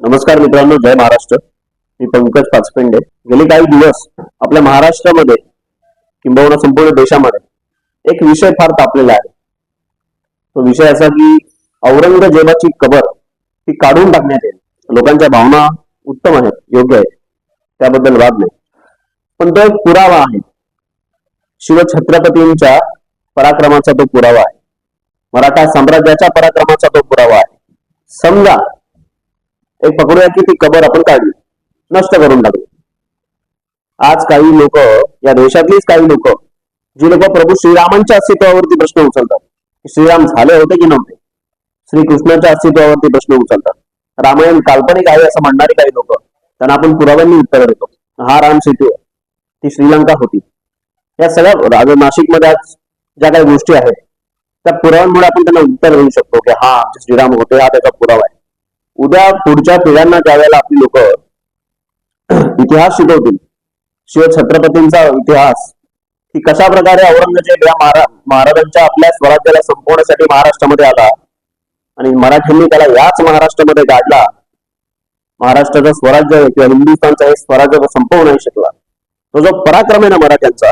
नमस्कार मित्रांनो जय महाराष्ट्र. मी पंकज पाचपेंडे. गेले काही दिवस आपल्या महाराष्ट्रामध्ये किंबहुना संपूर्ण देशामध्ये एक विषय फार तापलेला आहे. तो विषय असा की औरंगजेबाची कबर ती काढून टाकण्यात येईल. लोकांच्या भावना उत्तम आहेत योग्य आहेत. त्याबद्दल वाद नाही. पण तो एक पुरावा आहे. शिवछत्रपतींच्या पराक्रमाचा तो पुरावा आहे. मराठा साम्राज्याच्या पराक्रमाचा तो पुरावा आहे. समजा एक पकडूया की ती कबर आपण काढली. नष्ट करून टाकली. आज काही लोक या देशातलीच काही लोक जी लोक प्रभू श्रीरामांच्या अस्तित्वावरती प्रश्न उचलतात. श्रीराम झाले होते की नव्हते? श्रीकृष्णाच्या अस्तित्वावरती प्रश्न उचलतात. रामायण काल्पनिक आहे असं म्हणणारे काही लोक त्यांना आपण पुराव्यांनी उत्तर देतो. हा राम सेतू ती श्रीलंका होती. या सगळ्या राज- नाशिकमध्ये आज ज्या काही गोष्टी आहेत त्या पुराव्यांमुळे आपण त्यांना उत्तर देऊ शकतो की हा आमचे श्रीराम होते हा त्याचा पुरावा आहे. उद्या पुढच्या पिढ्यांना ज्या वेळेला आपली लोक इतिहास शिकवतील शिव छत्रपतींचा इतिहास की कशा प्रकारे औरंगजेब या महाराजांच्या आपल्या स्वराज्याला संपवण्यासाठी महाराष्ट्रामध्ये आला आणि मराठ्यांनी त्याला याच महाराष्ट्रामध्ये गाडला महाराष्ट्राचं स्वराज्य आहे किंवा हिंदुस्थानचं हे स्वराज्य तो संपवू नाही शकला. तो जो पराक्रम आहे ना मराठ्यांचा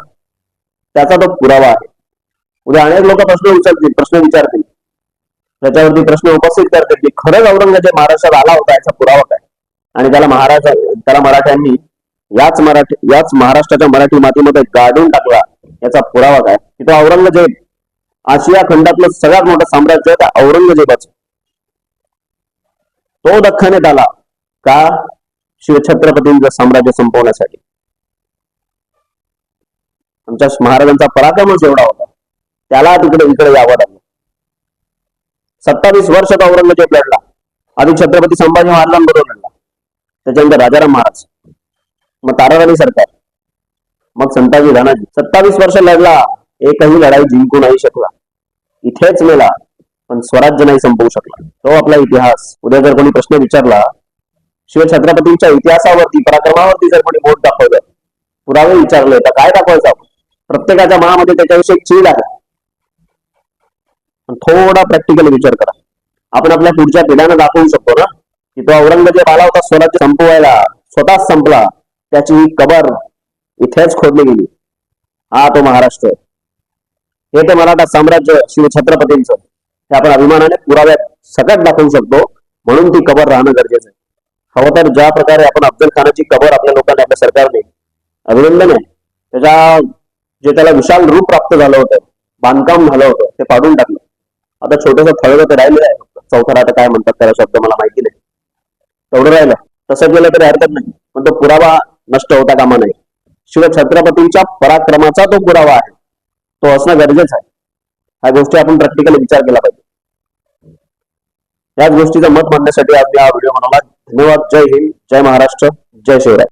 त्याचा तो पुरावा आहे. उद्या अनेक लोक प्रश्न विचारतील प्रश्न विचारतील त्याच्यावरती प्रश्न उपस्थित करते की खरंच औरंगजेब महाराष्ट्रात आला होता याचा पुरावा काय? आणि त्याला महाराष्ट्र त्याला मराठ्यांनी याच मराठी याच महाराष्ट्राच्या मराठी मातीमध्ये गाडून टाकला याचा पुरावा काय? की तो औरंगजेब आशिया खंडातलं सगळ्यात मोठं साम्राज्य त्या औरंगजेबाचं. तो दख्खनेत आला का? शिवछत्रपतींचं साम्राज्य संपवण्यासाठी. आमच्या महाराजांचा पराक्रमच एवढा होता. त्याला तिकडे इकडे यावं लागलं. सत्तावीस वर्ष तो औरंगजेब लढला. आधी छत्रपती संभाजी महाराजांबरोबर लढला. त्याच्यानंतर राजाराम महाराज. मग ताराराणी सरकार. मग संताजी धनाजी. सत्तावीस वर्ष लढला. एकही लढाई जिंकू नाही शकला. इथेच मेला. पण स्वराज्य नाही संपवू शकला. तो आपला इतिहास. उद्या जर कोणी प्रश्न विचारला शिवछत्रपतींच्या इतिहासावरती पराक्रमावरती जर कोणी बोट दाखवलं पुरावे विचारले तर काय दाखवायचं आपण? प्रत्येकाच्या मनामध्ये त्याच्याविषयी एक चीड आहे. थोडा प्रॅक्टिकल विचार करा. आपण आपल्या पुढच्या पिढ्यांना दाखवू शकतो ना की तो औरंगजेब आला होता स्वराज्य संपवायला स्वतःच संपला. त्याची ही कबर इथेच खोदली गेली. हा तो महाराष्ट्र हे ते मराठा साम्राज्य शिवछत्रपतींचं हे आपण अभिमानाने पुराव्यात सकट दाखवू शकतो म्हणून ती कबर राहणं गरजेचं आहे. हवं तर ज्या प्रकारे आपण अफजल खानाची कबर आपल्या लोकांना आपल्या सरकारने अभिनंदन आहे. त्याच्या जे त्याला विशाल रूप प्राप्त झालं होतं बांधकाम झालं होतं ते पाडून टाकलं. आता छोटंसं फळ तर राहिलेलं आहे. फक्त चौथरा आता काय म्हणतात त्याला शब्द मला माहिती नाही. तेवढं राहिलं. तसं गेलं तरी हरकत नाही. पण तो पुरावा नष्ट होता कामा नाही शिवछत्रपतींच्या पराक्रमाचा तो पुरावा आहे. तो असणं गरजेचं आहे. ह्या गोष्टी आपण प्रॅक्टिकली विचार केला पाहिजे. याच गोष्टीचं मत मांडण्यासाठी आज या व्हिडिओ बनवला. धन्यवाद. जय हिंद. जय महाराष्ट्र. जय शिवराय.